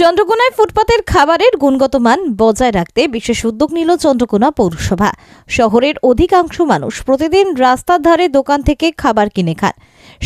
চন্দ্রকোনায় ফুটপাতের খাবারের গুণগত মান বজায় রাখতে বিশেষ উদ্যোগ নিল চন্দ্রকোনা পৌরসভা। শহরের অধিকাংশ মানুষ প্রতিদিন রাস্তার ধারে দোকান থেকে খাবার কিনে খান।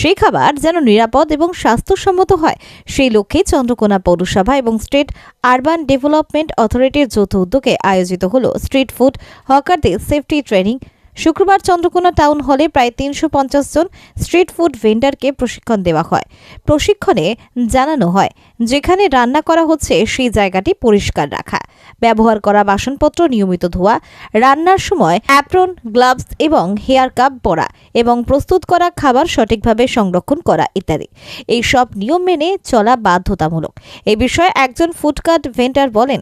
সেই খাবার যেন নিরাপদ এবং স্বাস্থ্যসম্মত হয়, সেই লক্ষ্যে চন্দ্রকোনা পৌরসভা এবং স্টেট আরবান ডেভেলপমেন্ট অথরিটির যৌথ উদ্যোগে আয়োজিত হল স্ট্রিট ফুড, হকারদের সেফটি ট্রেনিং শুক্রবার চন্দ্রকোনা টাউন হলে প্রায় তিনশো পঞ্চাশ জন স্ট্রিট ফুড ভেন্ডারকে প্রশিক্ষণ দেওয়া হয়। প্রশিক্ষণে জানানো হয়, যেখানে রান্না করা হচ্ছে সেই জায়গাটি পরিষ্কার রাখা। ব্যবহার করা বাসনপত্র, নিয়মিত ধোয়া, রান্নার সময় অ্যাপ্রন, গ্লাভস এবং হেয়ার কাপ পরা এবং প্রস্তুত করা খাবার সঠিকভাবে সংরক্ষণ করা ইত্যাদি। এই সব নিয়ম মেনে চলা বাধ্যতামূলক। এই বিষয়ে একজন ফুডকার্ট ভেন্ডার বলেন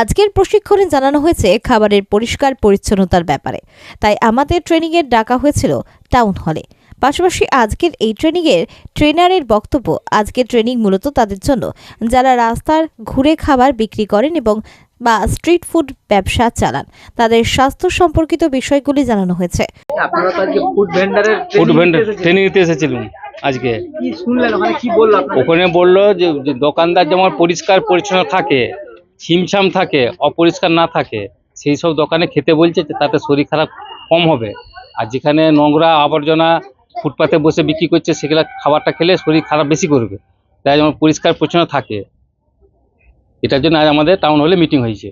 আজকের প্রশিক্ষণে জানানো হয়েছে খাবারের পরিষ্কার পরিচ্ছন্নতার ব্যাপারে। তাই আমাদের ট্রেনিংয়ের ডাকা হয়েছিল টাউন হলে পাশাপাশি আজকের এই ট্রেনিংয়ের ট্রেনারের বক্তব্য আজকের ট্রেনিং মূলত তাদের জন্য। যারা রাস্তার ঘুরে খাবার বিক্রি করেন এবং বা স্ট্রিট ফুড ব্যবসা চালান তাদের স্বাস্থ্য সম্পর্কিত বিষয়গুলি জানানো হয়েছে। আপনারা তো আজকে ফুড ভেন্ডারের ফুড ভেন্ডার ট্রেনিং নিতে এসেছিলাম আজকে। কি শুনলেন? ওখানে কি বলল ওখানে বলল যে দোকানদার যেমন পরিষ্কার পরিচ্ছন্ন থাকে ছিমছাম থাকে, অপরিষ্কার না থাকে, সেই সব দোকানে খেতে বলছে তাতে শরীর খারাপ কম হবে। আর যেখানে নোংরা আবর্জনা ফুটপাতে বসে বিক্রি করছে, সেগুলো খাবারটা খেলে শরীর খারাপ বেশি করবে। তাই যেমন পরিষ্কার পরিচ্ছন্ন থাকে। এটার জন্য আজ আমাদের টাউন হলে মিটিং হয়েছে।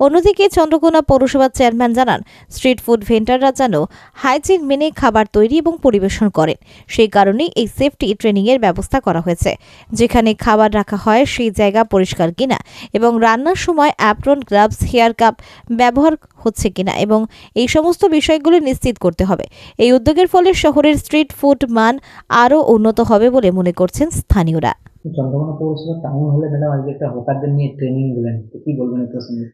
অন্যদিকে চন্দ্রকোনা পৌরসভার চেয়ারম্যান জানান, স্ট্রিট ফুড ভেন্ডাররা যেন হাইজিন মেনে খাবার তৈরি এবং পরিবেশন করেন। সেই কারণেই এই সেফটি ট্রেনিংয়ের ব্যবস্থা করা হয়েছে। যেখানে খাবার রাখা হয় সেই জায়গা পরিষ্কার কিনা এবং রান্নার সময় অ্যাপ্রন, গ্লাভস, হেয়ার কাপ ব্যবহার হচ্ছে কিনা এবং এই সমস্ত বিষয়গুলি নিশ্চিত করতে হবে। এই উদ্যোগের ফলে শহরের স্ট্রিট ফুড মান আরও উন্নত হবে বলে মনে করছেন স্থানীয়রা। চন্দ্রকোনা পৌরসভা টাউন হলে ম্যাডাম আজকে একটা হকারদের নিয়ে ট্রেনিং দিলেন? তো কি বলবেন এই প্রসঙ্গে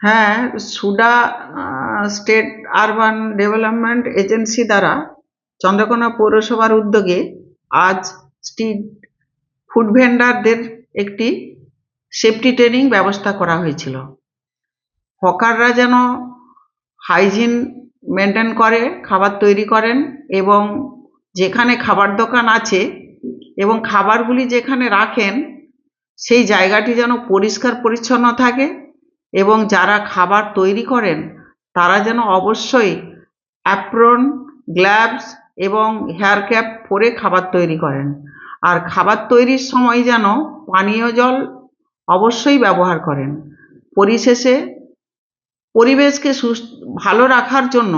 হ্যাঁ SUDA state urban development agency দ্বারা চন্দ্রকোনা পৌরসভার উদ্যোগে আজ স্ট্রিট ফুড ভেন্ডারদের একটি সেফটি ট্রেনিং ব্যবস্থা করা হয়েছিল। হকাররা যেন হাইজিন মেনটেন করে, খাবার তৈরি করেন এবং যেখানে খাবার দোকান আছে এবং খাবারগুলি যেখানে রাখেন, সেই জায়গাটি যেন পরিষ্কার পরিচ্ছন্ন থাকে এবং যারা খাবার তৈরি করেন, তারা যেন অবশ্যই অ্যাপ্রন গ্লাভস এবং হেয়ার ক্যাপ পরে খাবার তৈরি করেন। আর খাবার তৈরির সময় যেন পানীয় জল অবশ্যই ব্যবহার করেন। পরিশেষে পরিবেশকে সুস্থ, ভালো রাখার জন্য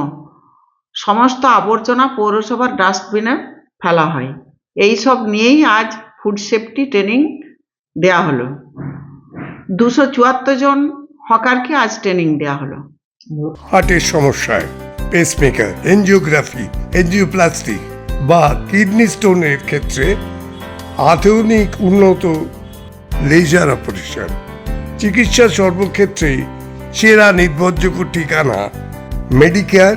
সমস্ত আবর্জনা পৌরসভার ডাস্টবিনে ফেলা হয়। এই সব নিয়েই আজ ফুড সেফটি ট্রেনিং দেয়া হলো। দুশো চুয়াত্তর জন হকারকে আজ ট্রেনিং দেওয়া হলো। হার্টের সমস্যায় পেসমেকার এনজিওগ্রাফি এনজিওপ্লাস্টি বা কিডনি স্টোনের ক্ষেত্রে আধুনিক, উন্নত লেজার অপারেশন চিকিৎসা সর্বক্ষেত্রে সেরা নির্ভরযোগ্য ঠিকানা Medicare